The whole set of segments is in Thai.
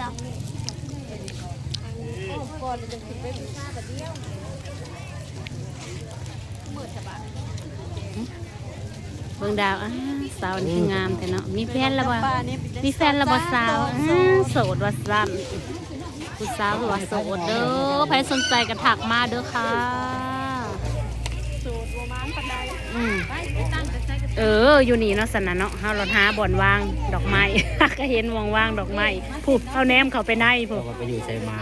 หรอก่อนจะถึงไปพิซซ่าแบบเดียวมืดสบายเบิ่งดาวอ้าสาวนี่คืองามแต่เนาะ มีแฟนแล้วบ่ป้าเนี่ยมีแฟนแล้วบ่สาวอ้าโสดว่าซั่นผู้สาวหรือว่าโสดเด้อใครสนใจก็ทักมาเด้อค่ะสูตรโรมันปันไดอืมไปไปตั้งแต่ใช้กัน เออ อยู่นี่เนาะสนะเนาะเฮาเราหาบ่อนวางดอกไม้ ก็เห็นวางวางดอกไม้ผู้เฮาแนมเข้าไปในผู้เราก็ไปอยู่ไซมา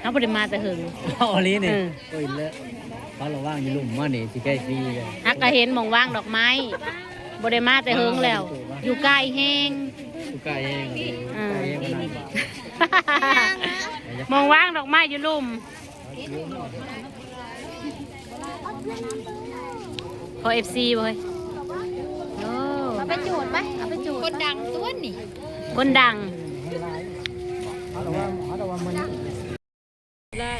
เฮาบ่ได้มาแต่หึง เอาอันนี้นี่เออโอ้ยเลอะเพราะเราว่างอยู่หลุมว่านี่สิใกล้ฟรีเลยฮักก็เห็นหมองว่างดอกไม้บ่ได้มาแต่หึงแล้ว อยู่ใกล้แห้งทุกกายเองเลยอ่ากายเองมันนั่นหมองว่างดอกไม้อยู่ลุ่ม พอ FC บ่เฮ้ยโอ้เอาไปจูดไหมเอาไปจูดคนดังตัวนี่คนดังเขาเราว่าเขาเราว่ามันได้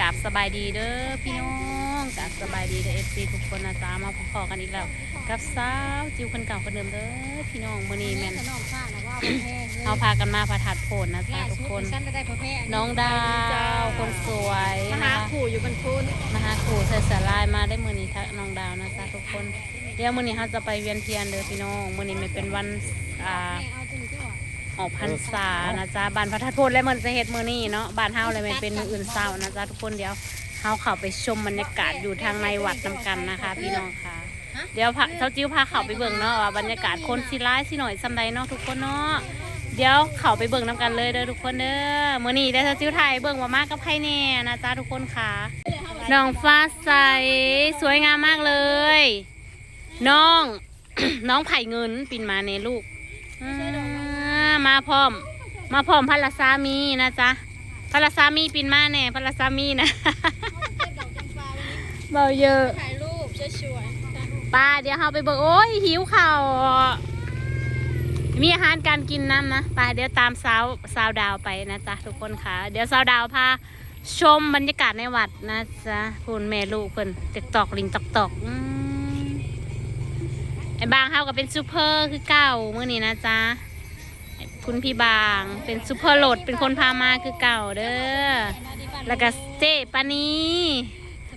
กราบสบายดีเด้อพี่น้อง กราบสบายดีเด้อ FC ทุกคนนะจ๊ะมาพอกันอีกแล้ว กับสาวจิวคนเก่าคนเดิมเด้อพี่น้องมื้อนี้แม่นน้องข้านะว่าแพงเฮาพากันมาพระธาตุโพนนะจ๊ะทุกคนฉันได้อแพงน้องดาวคนสวยมาหาขู่อยู่บนคูนมาหาครูใส่สาลายมาได้มื้อนี้ค่ะน้องดาวนะจ๊ะทุกคนเดี๋ยวมื้อนี้เฮาจะไปเวียนเทียนเด้อพี่น้องมื้อนี้มันเป็นวันอ่าเอาจนที่ว่าออกพรรษานะจ๊ะบ้านพระธาตุโพนและมันจะเฮ็ดมื้อนี้เนาะบ้านเฮาเลยมันเป็นมื้ออื่นเช้านะจ๊ะทุกคนเดี๋ยว เฮาเข้าไปชมบรรยากาศอยู่ทางในวัดนํกันนะคะ พี่น้องค่ะ เดี๋ยวพระเจ้าจิ้วพาเข้าไปเบิ่งเนาะว่าบรรยากาศคนสิร้ายสิหน่อยซำใดเนาะทุกคนเนาะเดี๋ยวเข้าไปเบิ่งนํกันเลยเด้อทุกคนเด้อมื้อนี้ได้เจ้าจิ้วไทยเบิ่งว่ามากกับไผแน่นะจ๊ะทุกคนค่ะน้องฟ้าใสสวยงามมากเลย น้อง น้องไผ่เงินปินมาเนลูกอ่ามาพร้อม มาพร้อมพัลสามีนะจ๊ะ พัลสามีปินมาแน่พัลสามีนะ เบาเยอะ ถ่ายรูปสวยป้าเดี๋ยวเราไปเบิกโอ้ยหิวข่าวมีอาหารการกินน้ำนะป้าเดี๋ยวตามสาวสาวดาวไปนะจ๊ะทุกคนค่ะ เดี๋ยวสาวดาวพาชมบรรยากาศในวัดนะจ๊ะคุณแม่ลูกเพิ่นติ๊กตอกลิงตอกตอกอืมไอ้บางเฮาก็เป็นซูเปอร์คือเก่าเมื่อนี้นะจ๊ะ คุณพี่บาง เป็นซูเปอร์โหลดเป็นคนพามาคือเก่าเด้อแล้วก็เจ๊ปานี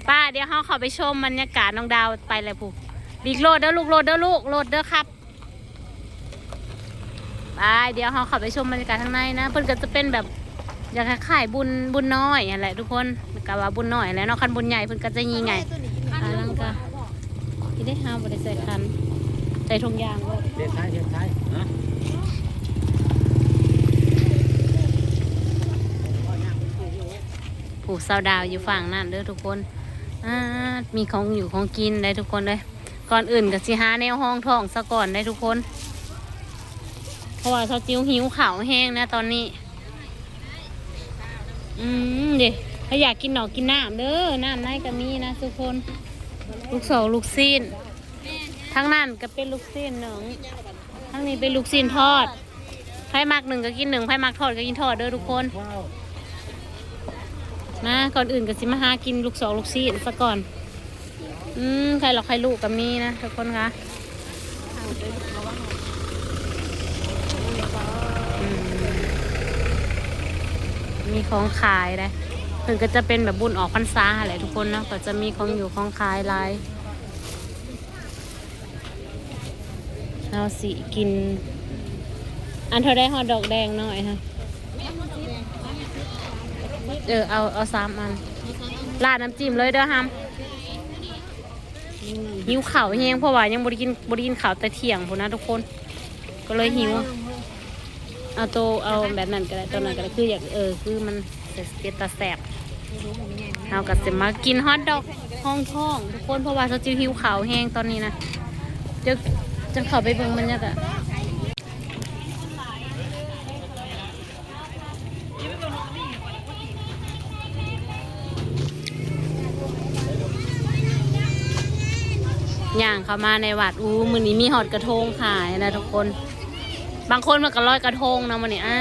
ป้าเดี๋ยวเฮาข้าไปชมบรรยากาศน้องดาวไปเลยผูกบีกโหลดเด้อลูกโหลดเด้อลูกโหลดเด้อครับไปเดี๋ยวเราขับไปชมบรรยากาศข้างในนะเพิ่อนก็จะเป็นแบบอยากขายบุญบุญน้อยอะไรทุกคนกะว่าบุญน้อยแล้วนาะคันบุญใหญ่เพิ่อนก็จะยีไงอันนั้นก็ที่ได้ห้าบริใส่คันใส่ทงยางก็เทียนท้เทียนท้ายฮะ ผูกสาวดาวอยู่ฝั่งนั่นเด้อทุกคนมีของอยู่ของกินได้ทุกคนเลย ก่อนอื่นก็สิหาแนวห้องท้องซะก่อนได้ทุกคน เพราะว่าเขาจิ้วหิวข่าวแห้งนะตอนนี้ อืมเดี๋ยวถ้าอยากกินหนอกกินน้ำเด้อ น้ำในก็มีนะทุกคน ลูกสองลูกซีนทั้งนั้นก็เป็นลูกซีนหนึ่งทั้งนี้เป็นลูกซีนทอดไผ่มักหนึ่งก็กินหนึ่งไผ่มักทอดก็กินทอดเด้อทุกคน ว้าวมาก่อนอื่นก็สิมาหากินลูกสองลูกซีนซะก่อน อืมใครหรอกใครลูกก็มีนะทุกคนคะมีของขายเลยถึงก็จะเป็นแบบบุญออกพรรษาอะไรทุกคนนะก็จะมีของอยู่ของขายหลายเราสิกิน อันเท่าได้ฮอดดอกแดงหน่อยฮะ เออเอาเอาสามอันราดน้ำจิ้มเลยเด้อฮัมหิวข่าวแห้งเพราะว่ายังบริกินบริกินข่าวแต่เที่ยงพูนนะทุกคน ก็เลยหิว เอาโตเอาแบบนั้นก็ได้ตัวนั้นก็ได้คืออยากเออคือมันเป็นตาแสบเอากับเสมากินฮอทดอกห้องท้องทุกคนเพราะว่าเขาจิวหิวข่าวแห้งตอนนี้นะเดี๋ยวจะเข้าไปเบิ่งมันเนี่ยอะ ย่างเข้ามาในวัดอู้มือนี้มีหอดกระทงขายนะทุกคน บางคนมันก็ลอยกระทงนะมันนี่อ่า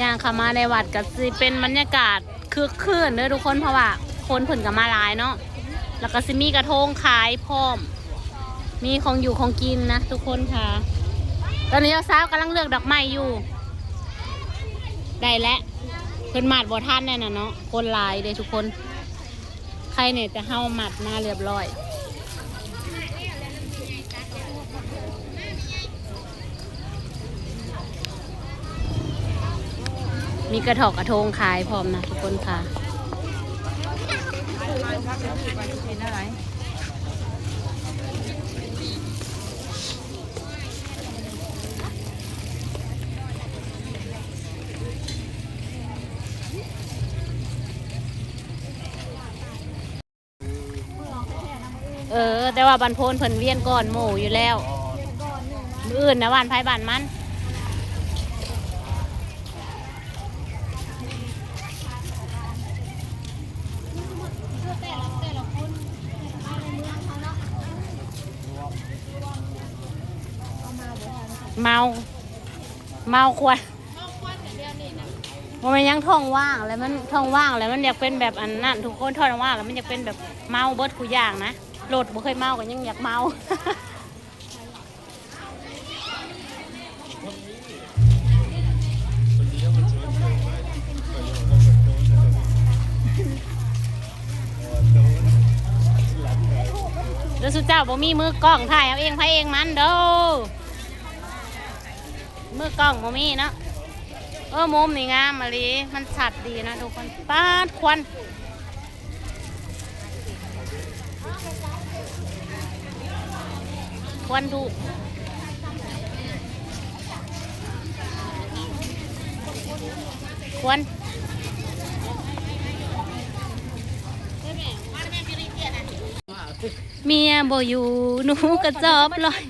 ย่างเข้ามาในวัดก็สิเป็นบรรยากาศคึกคืนเด้อทุกคนเพราะว่าคนเพิ่นก็มาหลายเนาะแล้วก็สิมีกระทงขายพร้อม มีของอยู่ของกินนะทุกคนค่ะ ตอนนี้เราสาวกำลังเลือกดอกไม้อยู่ ได้แล้วเพิ่นมัดบ่ท่านแน่น่ะเนาะคนหลายเลยทุกคน ใครเนี่ยจะเฮาหมัดมาเรียบร้อยมีกระถอกกระทงขายพร้อมนะทุกคนค่ะ แต่ว่าบันโพนเพิ่นเวียนก่อนหมู่อยู่แล้วมืออื่นนะวันไพ่บานมันเมา เมาควรมันยังท้องว่างแล้วมันท้องว่างแล้วมันอยากเป็นแบบอันนั้นทุกคนท้องว่างแล้วมันอยากเป็นแบบเมาเบิดกูอย่างนะ โหลดบ่เคยเมาก็ยังอยากเมา เดี๋ยวสุเจ้าบ่มีมือกล้องถ่ายเอาเองไผเองมันเด้อมือกล้องบ่มีเนาะเออมุมนี่งามมาลีมันชัดดีนะทุกคนปาดควัน ควันดูควันเมียบ่อยู่หนูกระจอบลอย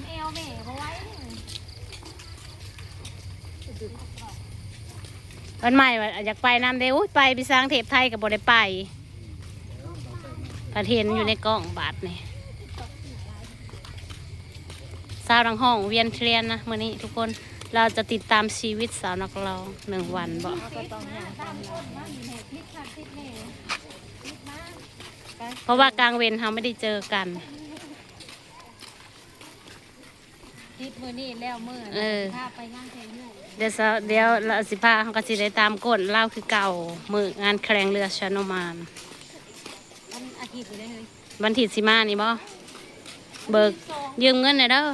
วันใหม่อยากไปน้ำเด้อุ้ยไปไปสร้างเทพไทยกับบ่ได้ไปประเทนอยู่ในกล้องบาทนี่ สาวดังห้องเวียนเทียนนะมื่อนี้ทุกคนเราจะติดตามชีวิตสาวนักร้องหนึ่งวันบ่เพราะว่ากลางเวรเราไม่ได้เจอกันทิปมือนี่แล้วมือเออพาไปงานเพลงอยู่เดี๋ยวสาวเดี๋ยวเราสิพาเขาก็สิได้ตามกฎเล่าคือเก่ามืองานแข่งเรือชาโนมานวันอาทิตย์อยู่ได้เลยวันที่สิมานี่บ่เบิกยืมเงินหน่อยเด้อ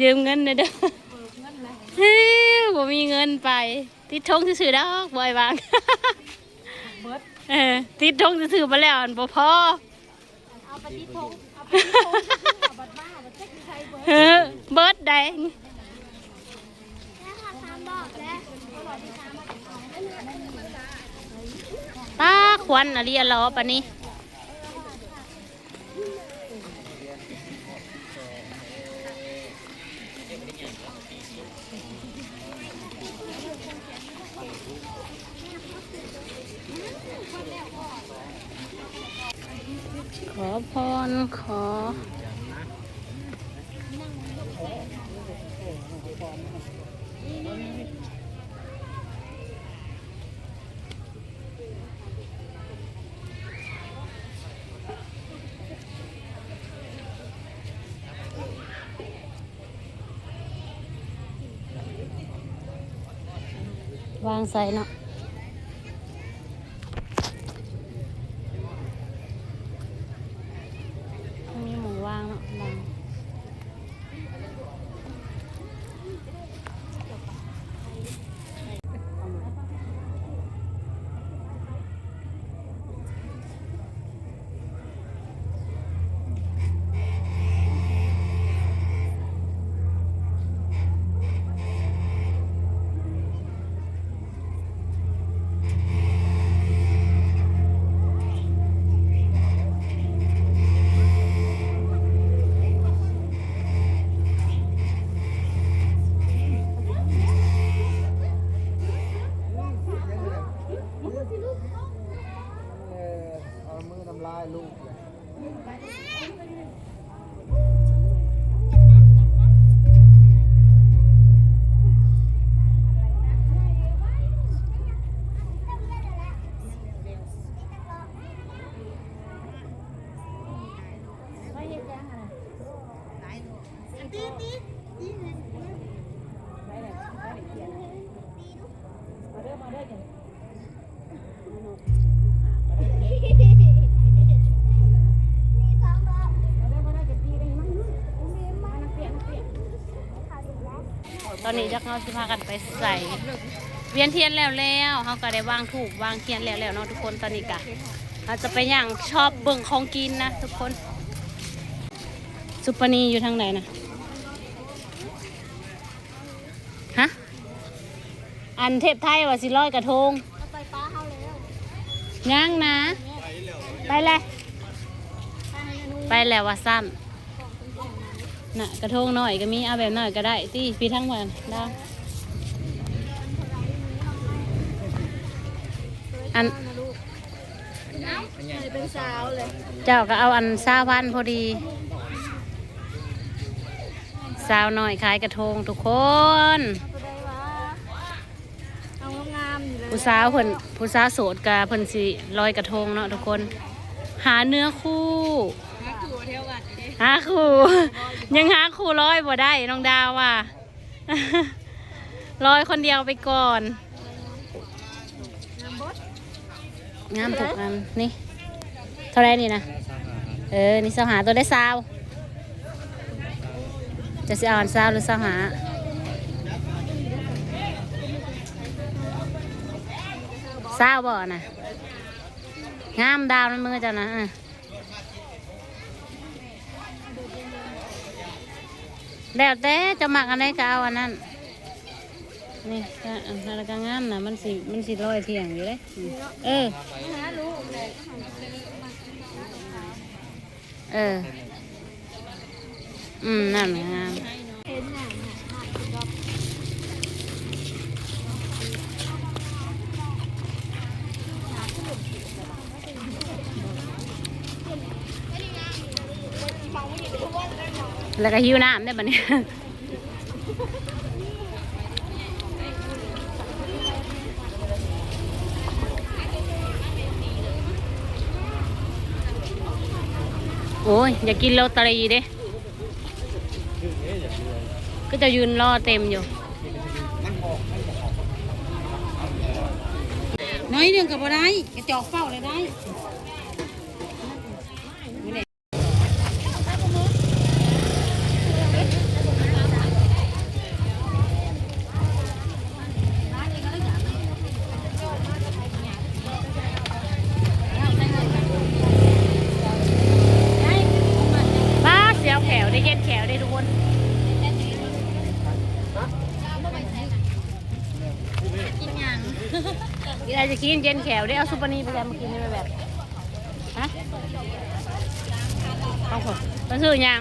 ยืมเงินหน่อยเด้อเฮ้ยบ่มีเงินไป ติดทงซื่อๆดอกบ่อยวางเออติดทงซื่อๆมาแล้วอันบ่พอเอาไปที่ทงเอาไปที่ทงเอาบัตรมาบัตรเช็คใครเบิร์ดเออเบิดได้แล้วค่ะตามบอกแล้วตาควันอะเรียรอปะนี้ ขอพรขอ วางใส่เนาะ ตอนนี้จักเราสิพากันไปใส่ เวียนเทียนแล้วแล้วเขาก็ได้วางถูกวางเทียนแล้วแล้วเนาะทุกคนตอนนี้กะเราจะไปย่างชอบเบิ่งของกินนะทุกคน สุปนีอยู่ทางไหนนะฮะอันเทพไทยว่าสิร้อยกระทงไปป้าเขาแล้วย่างนะ ไปเลยไปแล้วว่าสั้น น่ะกระทงหน่อยก็มีเอาแบบหน่อยก็ได้ตีพี่ทั้งวันดาวอันเป็นสาวเลยเจ้าก็เอาอันซาพันพอดีสาวหน่อยขายกระทงทุกคนตัวใดวะเอางามๆอยู่เลยผู้สาวเพิ่นผู้สาวโสดกาเพิ่นสิลอยกระทงเนาะทุกคน หาเนื้อคู่ หาขู่เที่ยวกันเด้หาคู่ยังหาคู่ร้อยบ่ได้น้องดาวว่ะร้อยคนเดียวไปก่อน งามถูกอันนี่ เท่าไรนี่นะ เออ นี่สาวหาตัวได้สาว จะสิเอาอันสาวหรือสาวหาสาวบ่น่ะงามดาวในมือเจ้านะอะ แล้วแต่จะมักอันไหนก็เอาอันนั้น นี่ก็อันนั้นก็งามนะมันสิมันสิลอยเที่ยงอยู่เลยอืมเออหาลูกเลยเออ อืมนั่นน่ะงาม เห็นหนังอะ แล้วก็หิวน้ำได้ปะเนี่ยโอ้ย อย่ากินโรตารีเด้ก็จะยืนรอเต็มอยู่ น้อยหนึ่งกับบ่ได้กระจอกเฝ้าเลยได้ ป้าเสียวแขวได้เย็นแขวได้ทุกคน กินหยังกินอะไรจะกินเย็นแขวได้เอาซุปเปอร์นีไปแล้วมากินได้ไหมแบบฮะต้องคนมันซื้อยัง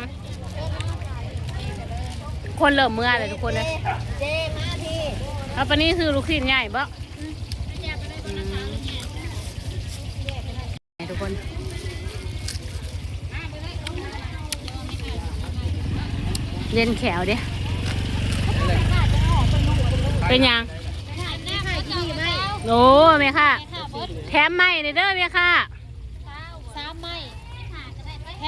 คนเริ่มเมื่อเลยทุกคนเลยเจมาพี่เอาปนนี้ซื้อลูกชิ้นใหญ่ปะทุกคนเย็นแขวเด้เป็นยัง โอ้แม่ค่ะแถมใหม่เด้อเด้อแม่ค่ะ สามไม้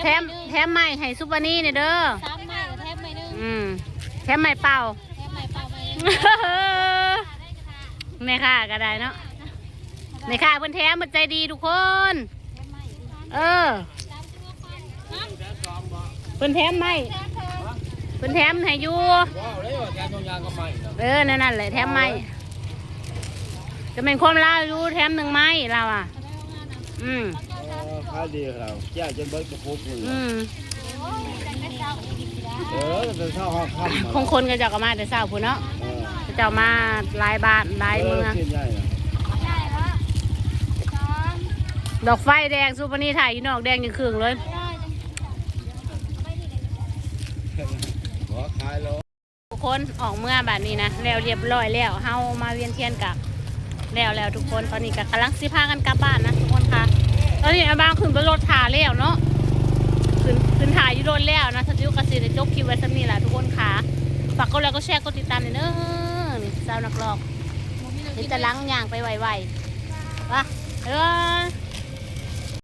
แถมแถมใหม่ให้ซุปเปอร์นี่เด้อเด้อสามไม้กับแทบไม่นึงอืมแถมใหม่เปล่าแทบไม่เปล่าไม่แม่ค่ะก็ได้เนาะแม่ค่ะเพิ่นแถมมันใจดีทุกคน เออ เพิ่นแถมไหมเพิ่นแถมให้อยู่ว้าวเลยว่าแกต้องยางก็ไม่เออนั่นนั่นแหละแถมไหม จะเป็นความลาวอยู่แถมหนึ่งไม้เราอะ อืมขายดีครับแจ้จนเบิดกระปุกเลยอืมเออเป็นข้าวห้องค่ำคงคนก็เจะก็มาแต่เช้าพุ่นเนาะเออเขาเจ้ามาหลายบ้านหลายเมืองเส้นใหญ่นะดอกไฟแดงซูเปอร์นี่ถ่ายอยู่นอกแดงยังครึ่งเลยขอขายแล้วทุกคนออกเมื่อแบบนี้นะแล้วเรียบร้อยแล้วเฮามาเวียนเทียนกับ แล้วแล้วทุกคนตอนนี้ก็กำลังซิพากันกลับบ้านนะทุกคนค่ะ ตอนนี้อาบางขึ้นไปรถถ่าแล้วเนาะขึ้นขึ้นถ่ายอยู่รถแล้วนะทัศยุกสิได้จบคิวไว้สักนี้แหละทุกคนค่ะฝากกดไลค์กดแชร์กดติดตามเลยเนอะนี่สาวนักร้อกนี่จะล้างยางไปไวๆว่ะเออ